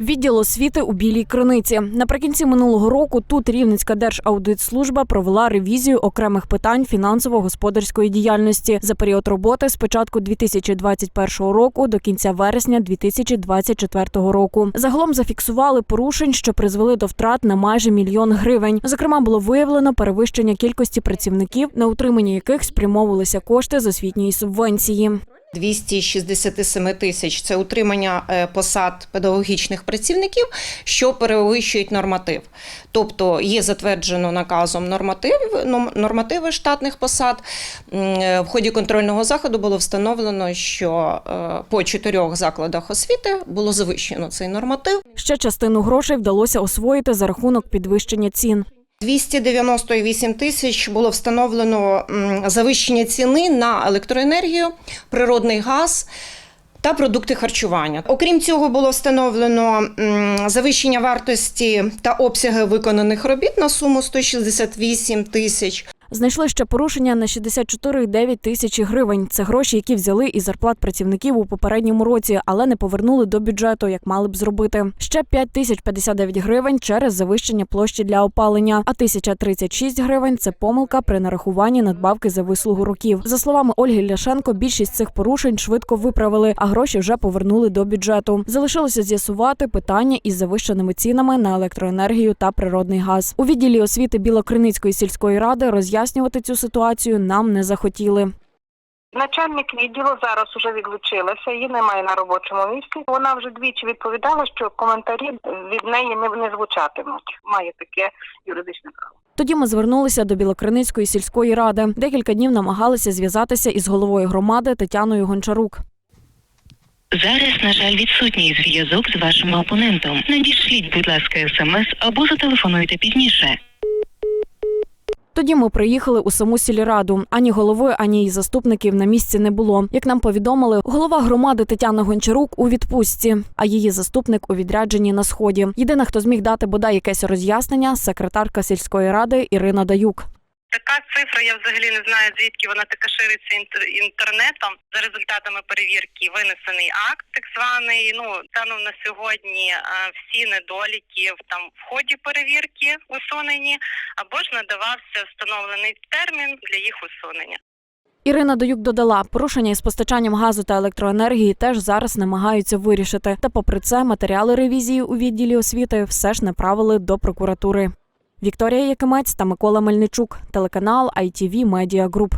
Відділ освіти у Білій Криниці. Наприкінці минулого року тут Рівненська Держаудитслужба провела ревізію окремих питань фінансово-господарської діяльності за період роботи з початку 2021 року до кінця вересня 2024 року. Загалом зафіксували порушень, що призвели до втрат на майже мільйон гривень. Зокрема, було виявлено перевищення кількості працівників, на утримання яких спрямовувалися кошти з освітньої субвенції. 267 тисяч це утримання е, посад педагогічних працівників, що перевищують норматив. Тобто є затверджено наказом норматив, нормативи штатних посад. Е, В ході контрольного заходу було встановлено, що е, по чотирьох закладах освіти було завищено цей норматив. Ще частину грошей вдалося освоїти за рахунок підвищення цін. 298 тисяч було встановлено завищення ціни на електроенергію, природний газ. Та продукти харчування. Окрім цього, було встановлено завищення вартості та обсяги виконаних робіт на суму 168 тисяч. Знайшли ще порушення на 64,9 тисячі гривень. Це гроші, які взяли із зарплат працівників у попередньому році, але не повернули до бюджету, як мали б зробити. Ще 5 тисяч 59 гривень через завищення площі для опалення, а 1036 гривень це помилка при нарахуванні надбавки за вислугу років. За словами Ольги Ляшенко, більшість цих порушень швидко виправили, а гроші вже повернули до бюджету. Залишилося з'ясувати питання із завищеними цінами на електроенергію та природний газ. У відділі освіти Білокриницької сільської ради роз'яснювати цю ситуацію нам не захотіли. Начальник відділу зараз уже відлучилася, її немає на робочому місці. Вона вже двічі відповідала, що коментарі від неї не, не звучатимуть. Має таке юридичне право. Тоді ми звернулися до Білокриницької сільської ради. Декілька днів намагалися зв'язатися із головою громади Тетяною Гончарук. Зараз, на жаль, відсутній зв'язок з вашим опонентом. Надішліть, будь ласка, смс або зателефонуйте пізніше. Тоді ми приїхали у саму сільраду. Ані голови, ані її заступників на місці не було. Як нам повідомили, голова громади Тетяна Гончарук у відпустці, а її заступник у відрядженні на сході. Єдина, хто зміг дати бодай якесь роз'яснення, секретарка сільської ради Ірина Даюк. Така цифра, я взагалі не знаю, звідки вона така шириться інтер- інтернетом. За результатами перевірки винесений акт, так званий. Ну станом на сьогодні е, всі недоліки в там в ході перевірки усунені, або ж надавався встановлений термін для їх усунення. Ірина Даюк додала, порушення із постачанням газу та електроенергії теж зараз намагаються вирішити. Та, попри це, матеріали ревізії у відділі освіти все ж направили до прокуратури. Вікторія Якимець та Микола Мельничук, телеканал ITV Media Group.